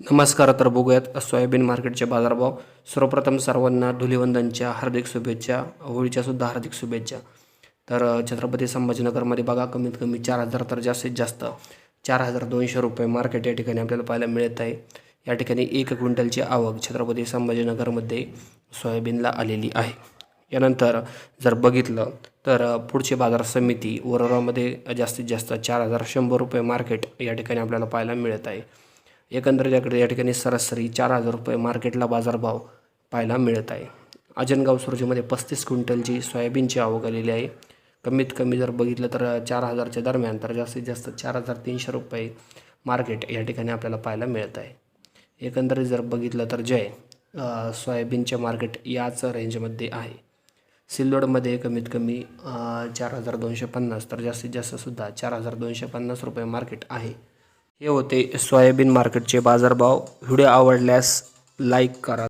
नमस्कार तर बघूयात सोयाबीन मार्केटचे बाजारभाव. सर्वप्रथम सर्वांना धुलिवंदनच्या हार्दिक शुभेच्छा होळीच्या सुद्धा हार्दिक शुभेच्छा. तर छत्रपती संभाजीनगरमध्ये बघा कमीत कमी चार हजार तर जास्तीत जास्त चार हजार दोनशे रुपये मार्केट या ठिकाणी आपल्याला पाहायला मिळत आहे. या ठिकाणी एक क्विंटलची आवक छत्रपती संभाजीनगरमध्ये सोयाबीनला आलेली आहे. यानंतर जर बघितलं तर पुढचे पुढची बाजार समिती वरोरामध्ये जास्तीत जास्त चार हजार शंभर रुपये मार्केट या ठिकाणी आपल्याला पाहायला मिळत आहे. एकंदरीत याकडे या ठिकाणी सरासरी चार हजार रुपये मार्केटला बाजारभाव पाहायला मिळत आहे. अजनगाव सुरजीमध्ये पस्तीस क्विंटलची सोयाबीनची आवक आलेली आहे. कमीत कमी जर बघितलं तर चार हजारच्या दरम्यान तर जास्तीत जास्त चार हजार तीनशे रुपये मार्केट या ठिकाणी आपल्याला पाहायला मिळत आहे. एकंदरीत जर बघितलं तर जय सोयाबीनचे मार्केट याच रेंजमध्ये आहे. सिल्लोडमध्ये कमीत कमी चार हजार दोनशे पन्नास तर जास्तीत जास्त सुद्धा चार हजार दोनशे पन्नास रुपये मार्केट आहे. हे होते सोयाबीन मार्केटचे बाजारभाव. व्हिडिओ आवडल्यास लाईक करा.